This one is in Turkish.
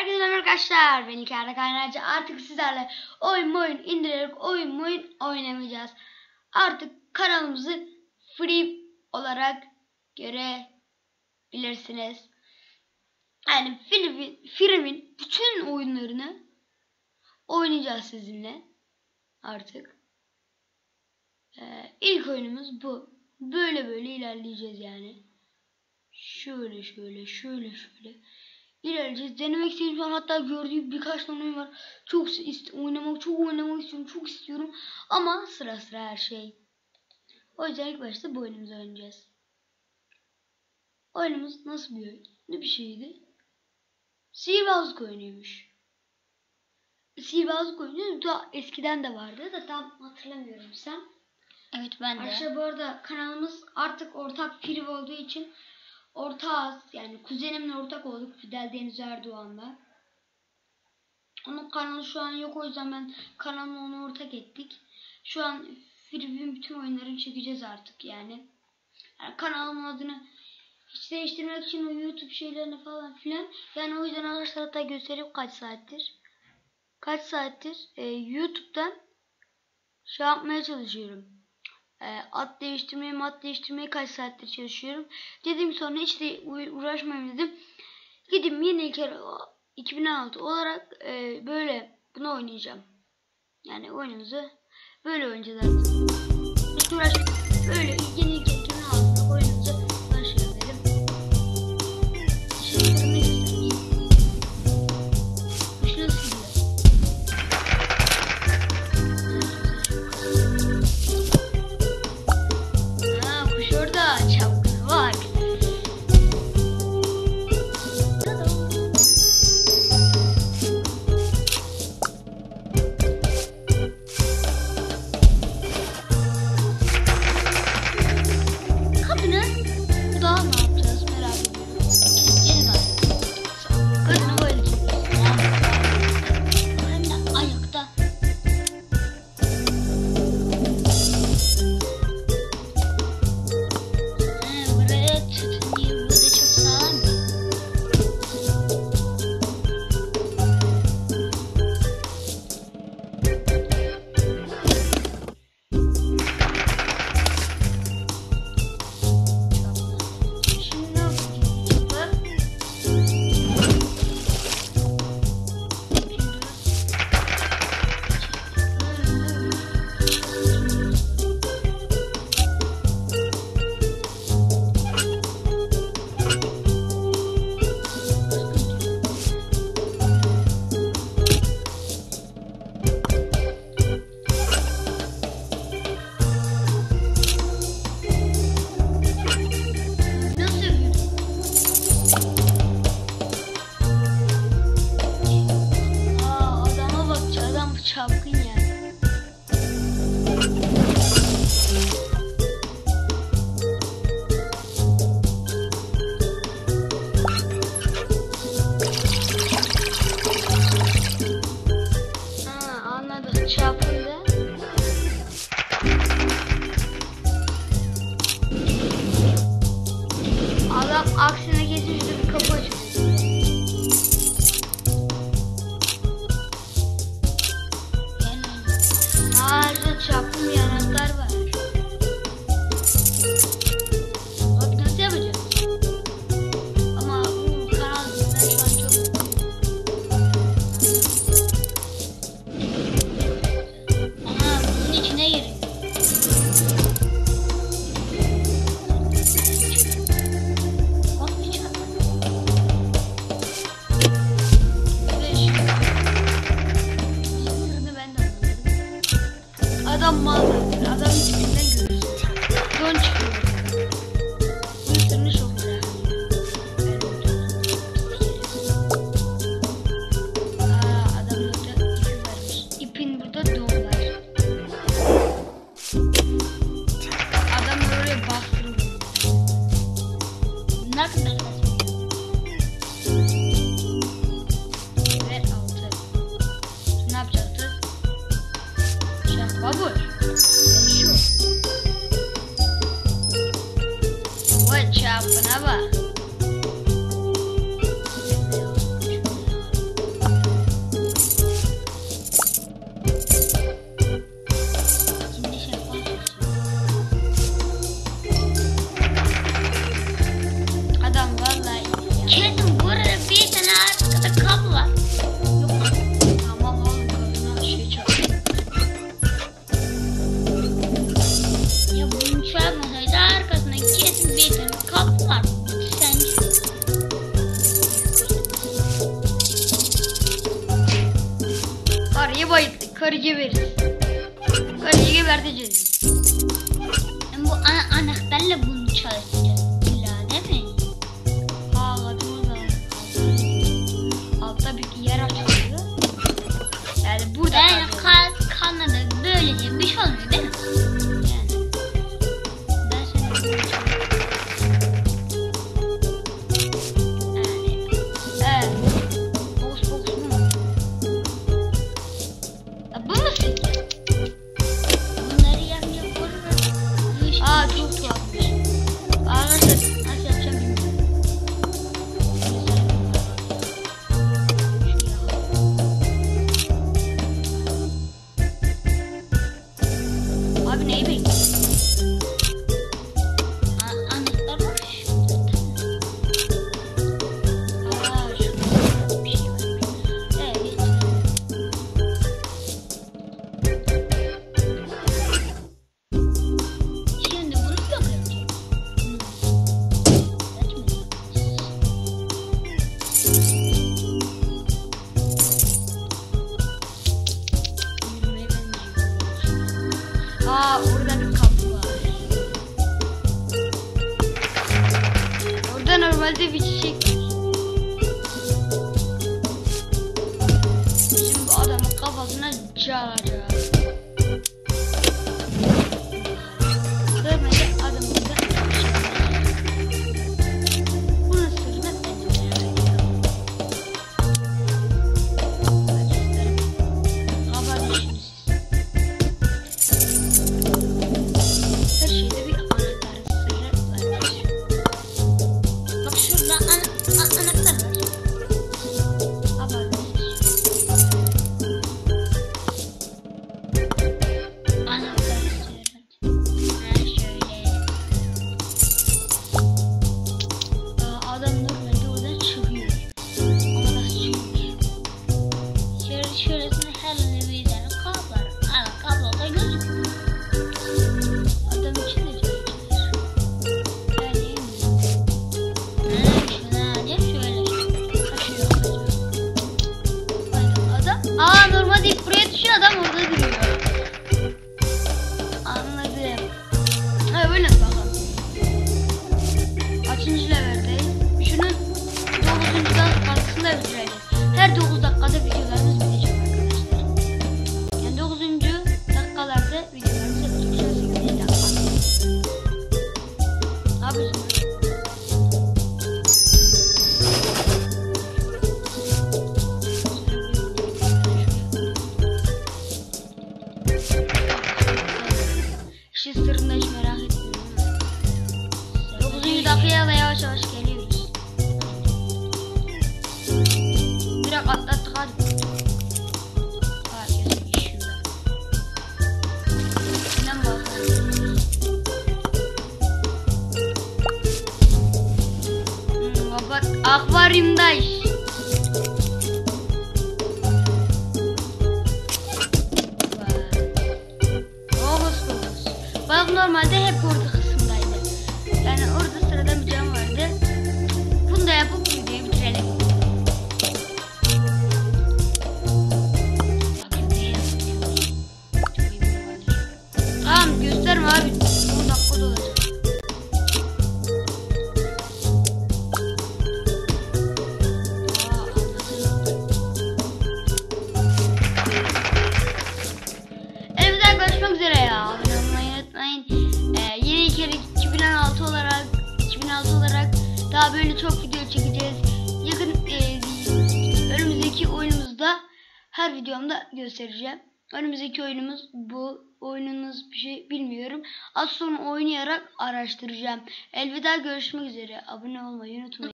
Herkese merhaba arkadaşlar. Ben İlker Kaynarca. Artık sizlerle oyun oyun indirerek oyun oyun oynamayacağız. Artık kanalımızı free olarak görebilirsiniz. Yani Free'in Free'in bütün oyunlarını oynayacağız sizinle. Artık. Ee, ilk oyunumuz bu. Böyle böyle ilerleyeceğiz yani. Şöyle şöyle şöyle şöyle ilerleyeceğiz. Denemek istediğim şu an hatta gördüğüm birkaç tane oyun var. Çok oynamak, çok oynamak istiyorum, çok istiyorum. Ama sıra sıra her şey. O yüzden ilk başta bu oyunumuzu oynayacağız. Oyunumuz nasıl bir oyun? Ne bir şeydi? Sihirbazlık oyunuymuş. Sihirbazlık oyunu da eskiden de vardı da tam hatırlamıyorum sen. Evet ben de. Arkadaşlar bu arada kanalımız artık ortak priv olduğu için ortağız. Yani kuzenimle ortak olduk Fidel Deniz Erdoğan'la. Onun kanalı şu an yok o yüzden ben kanalıma onu ortak ettik. Şu an Friv'in bütün oyunlarını çekeceğiz artık yani. yani kanalımın adını hiç değiştirmek için o YouTube şeylerini falan filan. Yani o yüzden arkadaşlar hatta göstereyim kaç saattir. Kaç saattir e, YouTube'dan şey yapmaya çalışıyorum e, at değiştirmeyi mat değiştirmeyi kaç saattir çalışıyorum. Dedim sonra hiç de uğraşmayayım dedim. Gidip yeni ilker 2016 olarak e, böyle bunu oynayacağım. Yani oyunumuzu böyle oynayacağız artık. Hiç uğraşmayayım. Böyle yeni ilker Adam mal zaten. Adam içinden görürsün. Son çıkıyor. Üstünü çok burada ip vermiş. İpin burada doğum var. Adamlar oraya bastırılıyor. Ne? Karıcı veririz. Karıcı vereceğiz. Yani bu an anahtarla bunu çalışacağız. İlla değil mi? Aa o zaman. Altta bir yer açıldı. Yani burada yani kal kanadı böylece bir şey olmuyor değil mi? Yani. Ben sana Aa orada bir kapı var. Orada normalde bir çiçek sure lovely. subnormal de ejecutar. Daha böyle çok video çekeceğiz. Yakın e, önümüzdeki oyunumuzda her videomda göstereceğim. Önümüzdeki oyunumuz bu. Oyununuz bir şey bilmiyorum. Az sonra oynayarak araştıracağım. Elveda görüşmek üzere. Abone olmayı unutmayın.